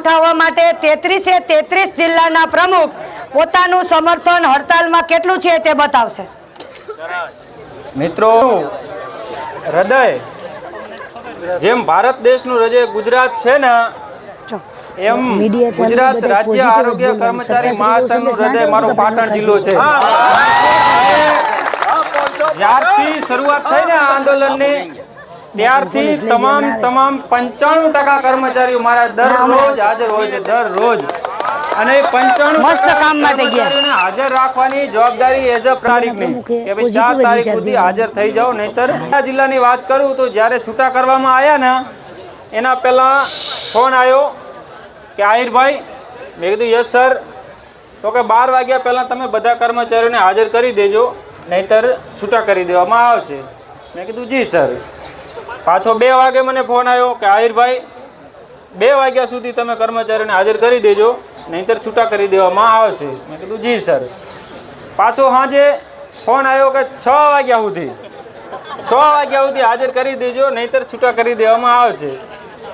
ઉઠાવવા માટે તેત્રીસે તેત્રીસ જિલ્લાના પ્રમુખ પોતાનું સમર્થન હડતાલમાં કેટલું છે તે બતાવશે. મિત્રો હૃદય જેમ ભારત દેશનું હૃદય ગુજરાત છે ને એમ ગુજરાત રાજ્ય આરોગ્ય કર્મચારી મહાસંઘનું હૃદય મારો પાટણ જિલ્લો છે. જ્યારથી શરૂઆત થઈ ને આ આંદોલનની ત્યારથી તમામ તમામ પંચાણું ટકા કર્મચારીઓ મારા દરરોજ હાજર હોય છે દરરોજ અને પંચાણું મસ્ત કામ માટે ગયા. હાજર રાખવાની જવાબદારી એઝ અ પ્રારિકની કે ભાઈ ચાર તારીખ સુધી હાજર થઈ જાઓ નહીતર જિલ્લાની વાત કરું તો જ્યારે છૂટા કરવામાં આવ્યા ને એના પહેલા ફોન આવ્યો કે આહિરભાઈ મેં કીધું યસ સર. તો કે બાર વાગ્યા પહેલાં તમે બધા કર્મચારીઓને હાજર કરી દેજો નહીતર છૂટા કરી દેવામાં આવશે. મેં કીધું જી સર. પાછો બે વાગે મને ફોન આવ્યો કે આહિરભાઈ, બે વાગ્યા સુધી તમે કર્મચારીને હાજર કરી દેજો, નહીંતર છૂટા કરી દેવામાં આવશે. મેં કીધું, જી સર. પાછો સાંજે ફોન આવ્યો કે છ વાગ્યા સુધી. છ વાગ્યા સુધી હાજર કરી દેજો, નહીંતર છૂટા કરી દેવામાં આવશે.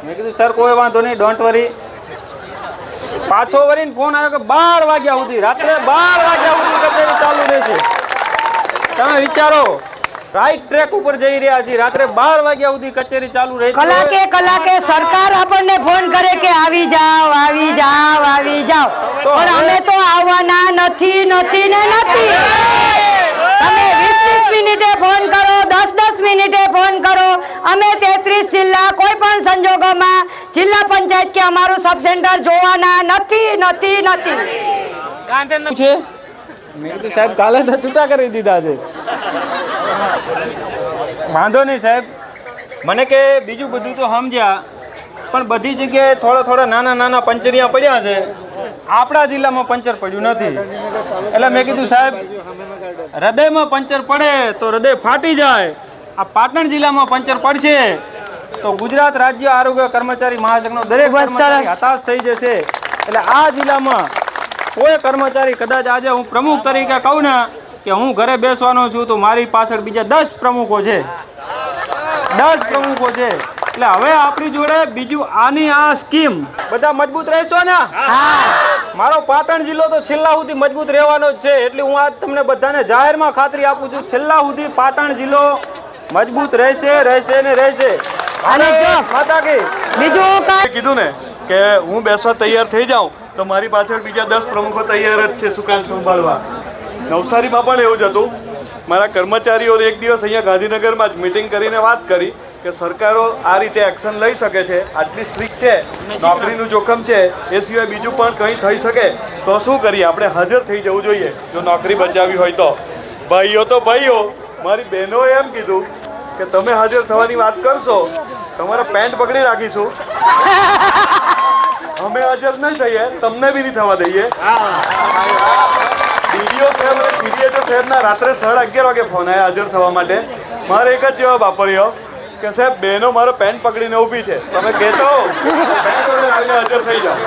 મેં કીધું, સર, કોઈ વાંધો નહીં, ડોન્ટ વરી. પાછો વળીને ફોન આવ્યો કે બાર વાગ્યા સુધી, રાત્રે બાર વાગ્યા સુધી કચેરી ચાલુ રહેશે. તમે વિચારો. રાઈટ ટ્રેક ઉપર જઈ રહ્યા છીએ. રાત્રે બાર વાગ્યા સુધી કચેરી ચાલુ રહી કલાકે કલાકે સરકાર આપણને ફોન કરે કે આવી જાઓ આવી જાઓ આવી જાઓ. પણ અમે તો આવવાના નથી નથી ને નથી. તમે વીસ વીસ મિનિટે ફોન કરો દસ દસ મિનિટે ફોન કરો. અમે તેત્રીસ જિલ્લા કોઈ પણ સંજોગોમાં જિલ્લા પંચાયત કે અમારું સબ સેન્ટર જોવાના નથી નથી નથી. છે? મેં કીધું સાહેબ કાલે તો છૂટા કરી દીધા છે. વાંધો નહીં સાહેબ. મને કે બીજું બધું તો સમજ્યા પણ બધી જગ્યાએ થોડા થોડા નાના નાના પંચરિયા પડ્યા છે. આપણા જિલ્લામાં પંચર પડ્યું નથી. એટલે મેં કીધું સાહેબ હૃદયમાં પંચર પડે તો હૃદય ફાટી જાય. આ પાટણ જિલ્લામાં પંચર પડશે તો ગુજરાત રાજ્ય આરોગ્ય કર્મચારી મહાસંઘનો દરેક કર્મચારી હતાશ થઈ જશે. એટલે આ જિલ્લામાં કોઈ કર્મચારી કદાચ આજે હું પ્રમુખ તરીકે કહું ને કે હું ઘરે બેસવાનો છું તો મારી પાછળ બીજા દસ પ્રમુખો છે. દસ પ્રમુખો છે. એટલે હવે આપણી જોડે બીજું આની આ સ્કીમ. બધા મજબૂત રહેશો ને? મારો પાટણ જિલ્લો તો છેલ્લા સુધી મજબૂત રહેવાનો જ છે. એટલે હું આજ તમને બધાને જાહેરમાં ખાતરી આપું છું છેલ્લા સુધી પાટણ જિલ્લો મજબૂત રહેશે રહેશે ને રહેશે. માતા કી. બીજું કાંઈ કીધું ને કે હું બેસવા તૈયાર થઈ જાઉં તો મારી પાછળ બીજા દસ પ્રમુખો તૈયાર જ છે સુકાન સંભાળવા. નવસારીમાં પણ એવું જ હતું. મારા કર્મચારીઓએ એક દિવસ અહીંયા ગાંધીનગરમાં જ મિટિંગ કરીને વાત કરી કે સરકારો આ રીતે એક્શન લઈ શકે છે. આટલી સ્ટ્રીક છે નોકરીનું જોખમ છે એ સિવાય બીજું પણ કંઈ થઈ શકે તો શું કરીએ? આપણે હાજર થઈ જવું જોઈએ. જો નોકરી બચાવી હોય તો. ભાઈઓ તો ભાઈઓ મારી બહેનોએ એમ કીધું કે તમે હાજર થવાની વાત કરશો તમારા પેન્ટ પકડી રાખીશું. અમે હાજર નહીં થઈએ તમને બી નહીં થવા દઈએ. ડીડીઓ સાહેબ અને સીડીએચઓ સાહેબના રાત્રે સાડા અગિયાર વાગે ફોન આવ્યા હાજર થવા માટે. મારે એક જ જવાબ વાપર્યો કે સાહેબ બહેનો મારો પેન્ટ પકડીને ઊભી છે. તમે કહેતો હાજર થઈ જાઓ.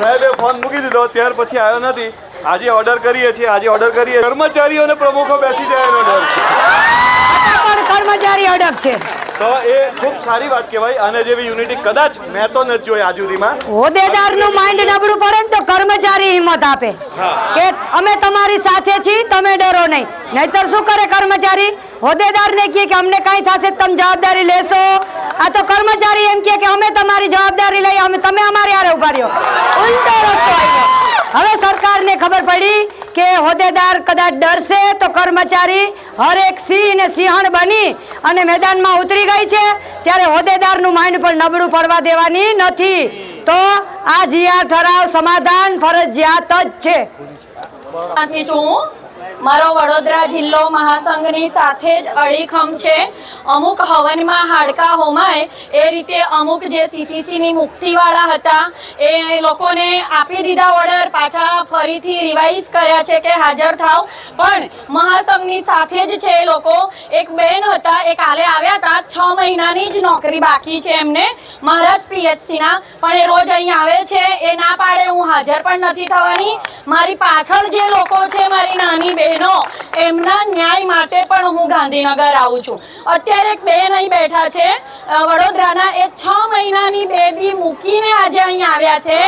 સાહેબે ફોન મૂકી દીધો, ત્યાર પછી આવ્યો નથી. આજે ઓર્ડર કરીએ છીએ, આજે ઓર્ડર કરીએ કર્મચારીઓને પ્રમુખો બેસી જાય એનો ડર છે. કર્મચારી અડગ છે. તો એ ખૂબ સારી વાત કહેવાય અને જેવી યુનિટી કદાચ મેં તો નથી જોઈ આજ સુધીમાં. હોદ્દેદારનું માઇન્ડ નબળું પડે ને તો કર્મચારી હિંમત આપે. કે અમે તમારી સાથે છીએ તમે ડરો નહીં. નહીતર શું કરે કર્મચારી? હોદ્દેદારને કહે કે અમને કાંઈ થશે તમે જવાબદારી લેશો. આ તો કર્મચારી એમ કે અમે તમારી જવાબદારી લઈ અમે તમે અમારી હારે ઊભા રહ્યો. ઉલટો રસ્તો હવે સરકારને ખબર પડી કે હોદ્દેદાર કદાચ ડરશે તો કર્મચારી હરેક સિંહ ને સિંહણ બની અને મેદાનમાં ઉતરી ગઈ છે, ત્યારે હોદ્દેદારનું માઇન્ડ પણ નબળું પડવા દેવાની નથી. તો આ જીઆર ઠરાવ સમાધાન ફરજિયાત જ છે. મારો વડોદરા જિલ્લો મહાસંઘની સાથે જ અડીખમ છે. અમુક હવનમાં હાડકા હોમાય, એ રીતે અમુક જે સીસીસીની મુક્તિવાળા હતા, એ લોકોને આપી દીધા ઓર્ડર પાછા ફરીથી રિવાઇઝ કર્યા છે કે હાજર થાવ. પણ મહાસંઘની સાથે જ છે એ લોકો. એક બેન હતા, એ કાલે આવ્યા હતા, છ મહિનાની જ નોકરી બાકી છે એમને, મહારાજ પીએચસીના પણ એ રોજ અહીં આવે છે, એ ના પાડે, હું હાજર પણ નથી થવાની. મારી પાછળ જે લોકો છે, મારી નાની બેન બહેનો એમના ન્યાય માટે પણ હું ગાંધીનગર આવું છું. અત્યારે એક બેન અહીં બેઠા છે. વડોદરાના એ છ મહિનાની બેબી મૂકીને આજે અહીં આવ્યા છે.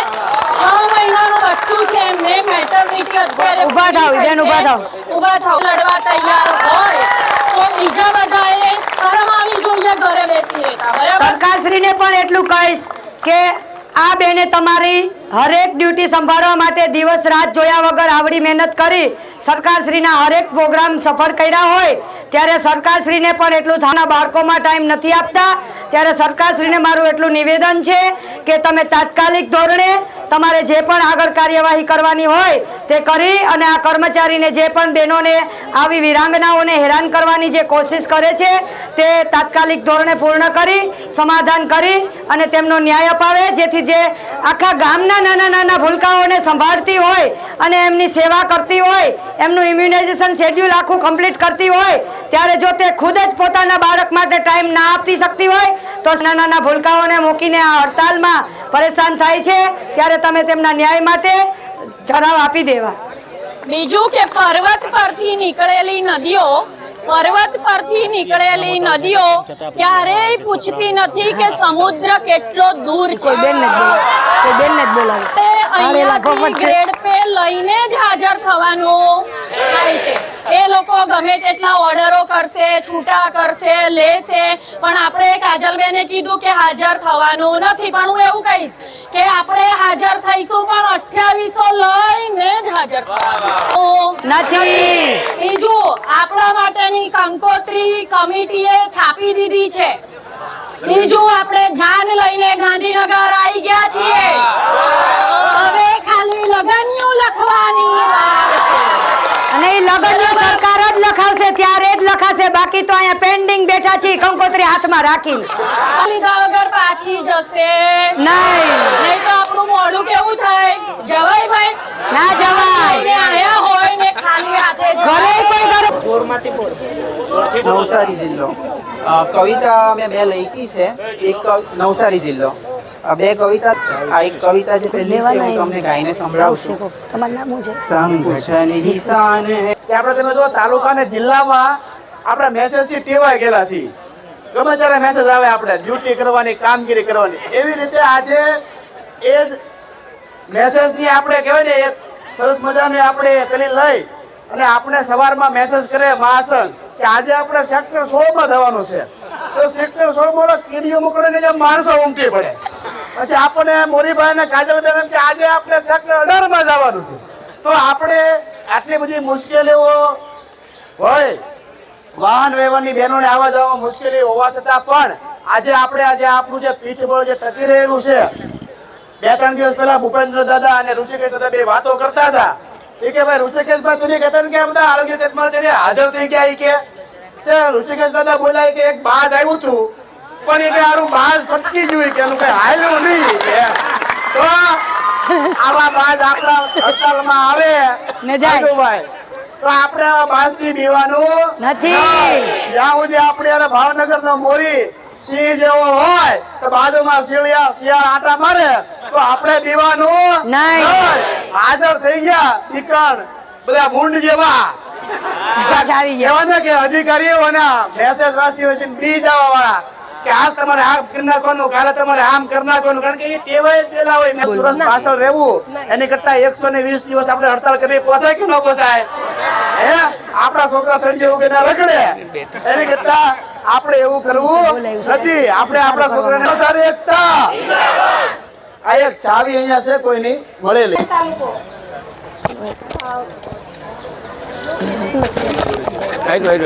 છ મહિનાનું બચ્ચું છે એમને. મેટરનિટી અત્યારે ઊભા થાવ, બેન, ઊભા થાવ. ઊભા થાવ લડવા તૈયાર હોય તો બીજા બધાએ શરમ આવી જોઈએ ઘરે બેસી રહેતા. બરાબર? સરકારશ્રીને પણ એટલું કહીશ કે આ બેને તમારી હરેક ડ્યુટી સંભાળવા માટે દિવસ રાત જોયા વગર આવડી મહેનત કરી સરકારશ્રીના હરેક પ્રોગ્રામ સફળ કર્યા હોય, ત્યારે સરકારશ્રીને પણ એટલું થાના બાળકોમાં ટાઈમ નથી આપતા. ત્યારે સરકારશ્રીને મારું એટલું નિવેદન છે કે તમે તાત્કાલિક ધોરણે તમારે જે પણ આગળ કાર્યવાહી કરવાની હોય તે કરી અને આ કર્મચારીને જે પણ બહેનોને આવી વિરાંગનાઓને હેરાન કરવાની જે કોશિશ કરે છે, તે તાત્કાલિક ધોરણે પૂર્ણ કરી, સમાધાન કરી અને તેમનો ન્યાય અપાવે. જેથી જે આખા ગામના નાના નાના ભૂલકાઓને સંભાળતી હોય અને એમની સેવા કરતી હોય, એમનું ઇમ્યુનાઇઝેશન શેડ્યુલ આખું કમ્પ્લીટ કરતી હોય, ત્યારે જો તે ખુદ જ પોતાના બાળક માટે ટાઈમ ના આપી શકતી હોય, તો નાના નાના ભૂલકાઓને મૂકીને આ હડતાલમાં પરેશાન થાય છે. ત્યારે તમે તેમના ન્યાય માટે ઠરાવ આપી દેવા. બીજું કે પર્વત પરથી નીકળેલી નદીઓ પર્વત પરથી નીકળેલી નદીઓ ક્યારેય પૂછતી નથી કે સમુદ્ર કેટલો દૂર છે. બેન નથી બેન નથી બોલાવે. અહીંયાથી ગ્રેડ પે લઈને જ હાજર થવાનું થાય છે. એ લોકો ગમે તેટલા ઓર્ડરો કરશે છૂટા કરશે લેશે. પણ આપણે કાજલબેને કીધું કે હાજર થવાનું નથી. પણ હું એવું કહીશ કે આપણે હાજર થઈશું પણ અઠ્યાવીસો લઈને જ હાજર નથી બીજું આપણા માટેની કંકોત્રી કમિટીએ છાપી દીધી છે. બીજું આપણે જાન લઈને ગાંધીનગર આવી ગયા છીએ હવે ખાલી લગનિયું લખવાની વાર છે. અને એ લગનની સરકાર જ લખાવશે ત્યારે જ લખાશે બાકી તો અહીંયા પેન્ડિંગ બેઠા કંકોત્રી હાથમાં રાખીને. લીધા વગર પાછી જશે. નહીં. નહીં તો આપણું મોઢું કેવું થાય? જવાય ભાઈ? ના જવાય. આયા હોય ને ખાલી હાથે ઘરે કોઈ ઘર જોરમાંથી બોલ. નવસારી જિલ્લો. કવિતા મેં બે લખી છે. એક નવસારી જિલ્લો. બે કવિતા આ એક કવિતા છે પહેલી છે હું તમને ગાઈને સંભળાવશું તમારું નામ શું છે? સંગઠન હિસાન આપણે તમે જો તાલુકા ને જિલ્લામાં આપણે મેસેજથી ટેવાઈ ગયેલા છીએ. ગમે ત્યારે મેસેજ આવે આપણે ડ્યુટી કરવાની, કામગીરી કરવાની. એવી રીતે આજે એ જ મેસેજની આપણે કહેવાય ને, એક સરસ મજાની આપણે પેલી લઈ અને આપણે સવારમાં મેસેજ કરે મહાસંઘ કે આજે આપણે સેક્ટર સોળમાં જવાનું છે. તો સેક્ટર સોળમાં કીડીઓ મોકલીને જે માણસો ઉમટી પડે. પછી આપણને મોરીભાઈ ને કાજલબેન કે આજે આપણે સેક્ટર અઢારમાં જવાનું છે. તો આપણે આટલી બધી મુશ્કેલીઓ હોય વાહન વ્યવહારની બહેનોને આવવા જવામાં મુશ્કેલી હોવા છતાં પણ આજે આપણે આજે આપણું જે પીઠબળ જે ટકી રહેલું છે બે ત્રણ દિવસ પહેલા ભૂપેન્દ્ર દાદા અને ઋષિકેશ દાદા બે વાતો કરતા હતા. એ કે ભાઈ ઋષિકેશભાઈ તમે કહેતા કે બધા આરોગ્ય કેન્દ્રમાં હાજર થઈ ગયા કે. ઋષિકેશ દાદા બોલાય કે એક બાજ આવ્યું હતું પણ એ કે હારું બાજ સટકી ગયું કે એનું કઈ હાલ્યું નહીં તો આવા બાજ આપણા હડતાલમાં આવે. ભાઈ. તો આપણે બાસથી બીવાનું નથી. જ્યાં સુધી આપણે ભાવનગર નો મોરી સિંહ જેવો હોય તો બાજુમાં શિયાળ શિયાળ આટા મારે તો આપણે. નહીં. હાજર થઈ ગયા નીકળ બધા ભૂંડ જેવા આવી ને કે અધિકારીઓના મેસેજ વાંચી હોય બી જવા વાળા કે આજ તમારે આમ કરી નાખવાનું કાલે તમારે આમ કરી નાખવાનું. કારણ કે એ ટેવાય ગયેલા હોય મેં સુરત પાછળ રહેવું. એની કરતા એકસો ને વીસ દિવસ આપણે હડતાલ કરી પોસાય કે ન પોસાય? હે? આપણા છોકરા સંજય કે ના રખડે. એની કરતા આપણે એવું કરવું નથી. આપણે આપણા છોકરાને સારી એકતા. આ એક ચાવી અહીંયા છે કોઈ નહીં મળેલી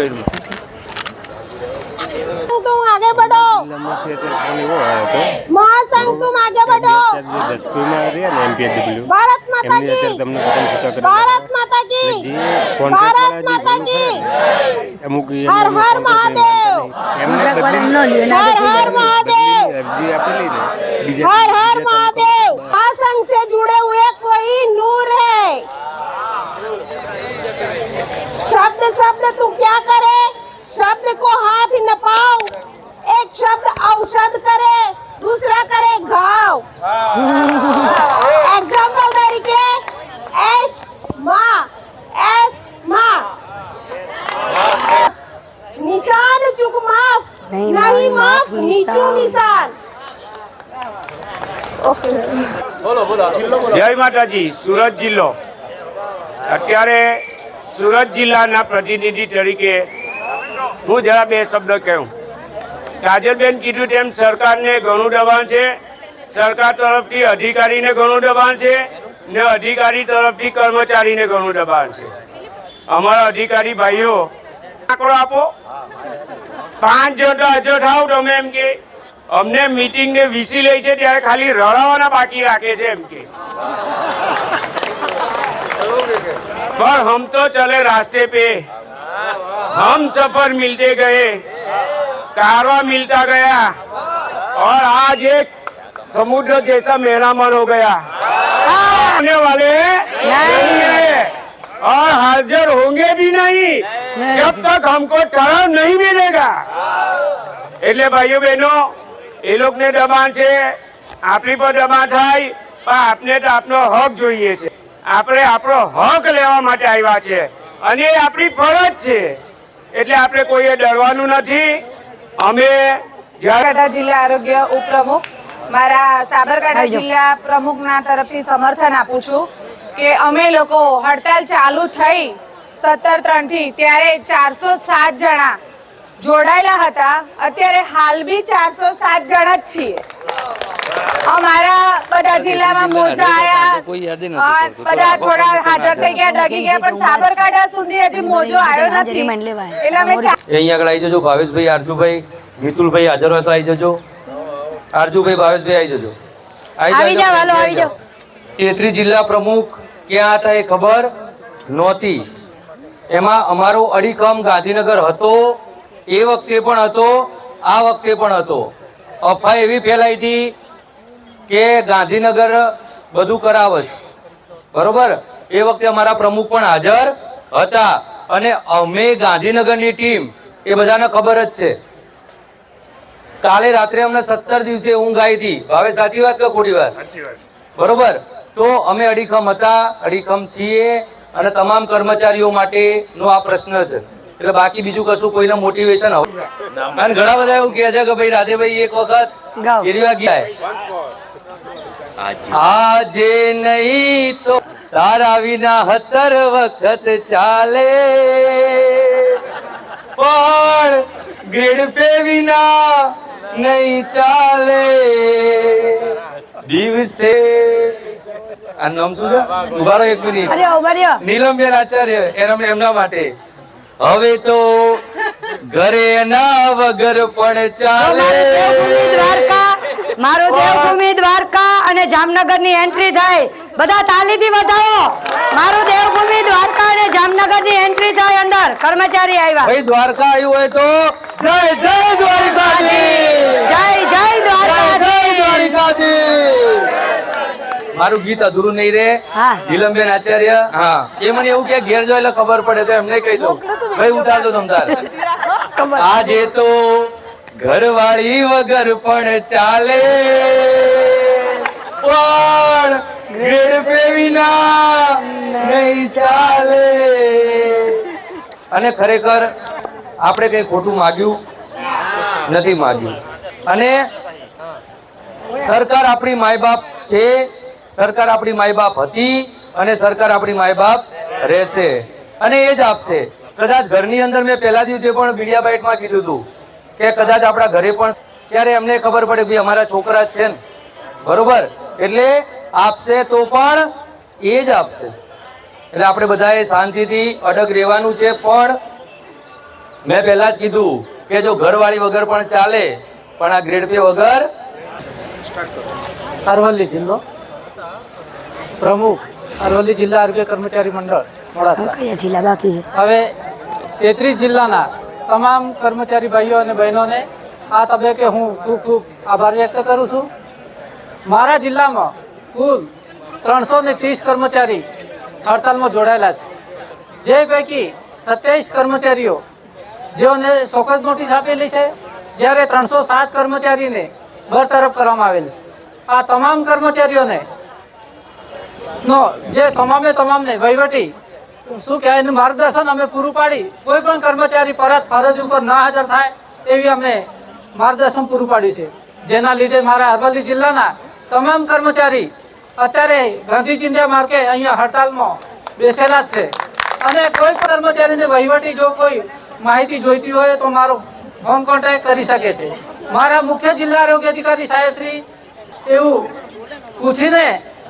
तुम आगे बढ़ो। मौसम तुम आगे बढ़ो। भारत माता की, भारत माता की, भारत माता की। हर हर महादेव। हर हर महादेव। हर हर महादेव। महासंघ से जुड़े हुए कोई नूर है। शब्द शब्द, तू क्या करे? शब्द को हाथ न पाओ। શબ્દ ઔષધ કરે दूसरा કરે घाव एग्जांपल तरीके एस માં એસ મા નિશાન ચૂક માફ નહીં માફ નીચું નિશાન. જય માતાજી સુરત જિલ્લો. અત્યારે સુરત જિલ્લાના પ્રતિનિધિ તરીકે હું જરા બે શબ્દ કહું. કાજલબેન કીધું તેમ સરકારને ઘણું દબાણ છે. સરકાર તરફથી અધિકારીને ઘણું દબાણ છે ને અધિકારી તરફથી કર્મચારીને ઘણું દબાણ છે. અમારા અધિકારી ભાઈઓ આપો. પાંચ જણ તો હજો થાવ તમે એમ કે. અમને મિટિંગને વીસી લે છે ત્યારે ખાલી રડાવાના બાકી રાખે છે એમ કે. પણ હમ તો ચલે રાસ્તે પે. હમ સફર મિલતે ગયે. कारवा मिलता गया और आज एक समुद्र जैसा मेहरामन हो गया आने वाले नहीं है और हाजिर होंगे भी नहीं जब तक हमको टर्म नहीं मिलेगा એટલે ભાઈઓ બહેનો એ લોકોને દબાણ છે આપણી પર દબાણ થાય પણ આપને તો આપનો હક જોઈએ છે આપણે આપણો હક લેવા માટે આવ્યા છે અને એ આપણી ફરજ છે એટલે આપણે કોઈએ ડરવાનું નથી અમે સાબરકાંઠા જિલ્લા આરોગ્ય ઉપપ્રમુખ મારા સાબરકાંઠા. જિલ્લા પ્રમુખના તરફથી સમર્થન આપું છું કે અમે લોકો હડતાલ ચાલુ થઈ સત્તર ત્રણથી ત્યારે ચારસો સાત જણા જોડાયેલા હતા. અત્યારે હાલ બી ચારસો સાત જણા જ છીએ. અમારા બધા જિલ્લામાં મોરચા આવ્યા બધા થોડા હાજર થઈ ગયા ડગી ગયા પણ સાબરકાંઠા સુધી હજી મોજો આવ્યો નથી. એટલે અમે અહીંયા આગળ આવી જજો ભાવેશભાઈ આરજુભાઈ મિતુલભાઈ હાજર હોય તો આવી જજો. આરજુભાઈ ભાવેશભાઈ આવી જજો. આવી જાવ હાલો, આવી જાવ તેત્રી જિલ્લા પ્રમુખ ક્યાં હતા એ ખબર નહોતી. એમાં અમારો અડીખમ ગાંધીનગર હતો. એ વખતે પણ હતો આ વખતે પણ હતો. અફવા એવી ફેલાઈ હતી કે ગાંધીનગર બધું કરાવે છે. બરોબર? એ વખતે અમારા પ્રમુખ પણ હાજર હતા અને અમે ગાંધીનગરની ટીમ એ બધાને ખબર જ છે. કાલે રાત્રે અમને સત્તર દિવસે ઊંઘ આવી હતી. ભાવે સાચી વાત કે ખોટી વાત? બરોબર? તો અમે અડીખમ હતા અડીખમ છીએ અને તમામ કર્મચારીઓ માટેનો આ પ્રશ્ન છે. એટલે બાકી બીજું કશું કોઈને મોટિવેશન અને ઘણા બધા એવું કહે છે કે ભાઈ રાધેભાઈ એક વખત. ગયા આજે. નહીં તો તારા વિના હતર વખત ચાલે. પણ ગ્રેડ પે વિના નહીં ચાલે. દિવસે આ નામ શું છે? ઉભારો એક મિનિટ. નીલમબેન આચાર્ય એમના માટે. હવે તો ઘરે ના વગર પણ ચાલે. મારું દેવભૂમિ દ્વારકા અને જામનગરની એન્ટ્રી થાય બધા તાલીથી વધાવો. મારું દેવભૂમિ દ્વારકા અને જામનગરની એન્ટ્રી થાય અંદર. કર્મચારી આવ્યા. ભાઈ દ્વારકા આવ્યું હોય તો જય જય દ્વારકાધીશ. જય જય દ્વારકા જય દ્વારકા દ્વારકાધીશ. મારું ગીત અધૂરું નહીં રે. નીલમબેન આચાર્ય હા. એ મને એવું કે ઘેર જો એટલે ખબર પડે તો એમને કહી દઉં. ભાઈ ઉતાર દો તમતાર આજે તો ઘરવાળી વગર પણ ચાલે. પણ ગ્રેડ પે વિના નહીં ચાલે. અને ખરેખર આપણે કઈ ખોટું માગ્યું નથી માગ્યું. અને સરકાર આપણી માય બાપ છે. સરકાર આપણી માય બાપ હતી અને સરકાર આપણી માય બાપ રહેશે. અને એ જ આપશે. કદાચ ઘરની અંદર મેં પહેલા દિવસે પણ મીડિયા બાઇટમાં કીધું હતું કે કદાચ આપણા ઘરે પણ ત્યારે એમને ખબર પડે ભાઈ અમારા છોકરા જ છે ને. બરોબર? એટલે આપશે તો પણ એ જ આપશે. એટલે આપણે બધાએ શાંતિથી અડગ રહેવાનું છે પણ મેં પહેલા જ કીધું કે જો ઘરવાળી વગર પણ ચાલે પણ આ ગ્રેડ પે વગર અરવલ્લી જિલ્લો પ્રમુખ અરવલ્લી જિલ્લા આરોગ્ય કર્મચારી મંડળ મોડાસા. કયા જિલ્લા બાકી હવે તેત્રીસ જિલ્લાના તમામ કર્મચારી ભાઈઓ અને બહેનોને આ તબક્કે હું ખૂબ ખૂબ આભાર વ્યક્ત કરું છું. મારા જિલ્લામાં કુલ ત્રણસો ને ત્રીસ કર્મચારી હડતાલમાં જોડાયેલા છે. જે પૈકી સત્યાવીસ કર્મચારીઓ જેઓને ચોક્કસ નોટિસ આપેલી છે જ્યારે ત્રણસો સાત કર્મચારીને બરતરફ કરવામાં આવેલ છે. આ તમામ કર્મચારીઓને નો, જે તમામે તમામને વહીવટી, શું કહેવાય, એનું માર્ગદર્શન અમે પૂરું પાડી. કોઈ પણ કર્મચારી પરત ફરજ ઉપર ના હાજર થાય એવી અમે માર્ગદર્શન પૂરું પાડ્યું છે. જેના લીધે મારા અરવલ્લી જિલ્લાના તમામ કર્મચારી અત્યારે ગાંધીજીને માર્ગે અહીંયા હડતાલમાં બેસેલા જ છે. અને કોઈ પણ કર્મચારીને વહીવટી જો કોઈ માહિતી જોઈતી હોય તો મારો ફોન કોન્ટેક્ટ કરી શકે છે. મારા મુખ્ય જિલ્લા આરોગ્ય અધિકારી સાહેબ શ્રી એવું પૂછીને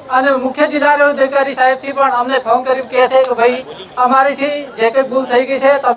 અને મુખ્ય જિલ્લા અધિકારી સાહેબ શ્રી પણ અમને ફોન કરી કહે છે કે ભાઈ, અમારીથી જે કંઈ ભૂલ થઈ ગઈ છે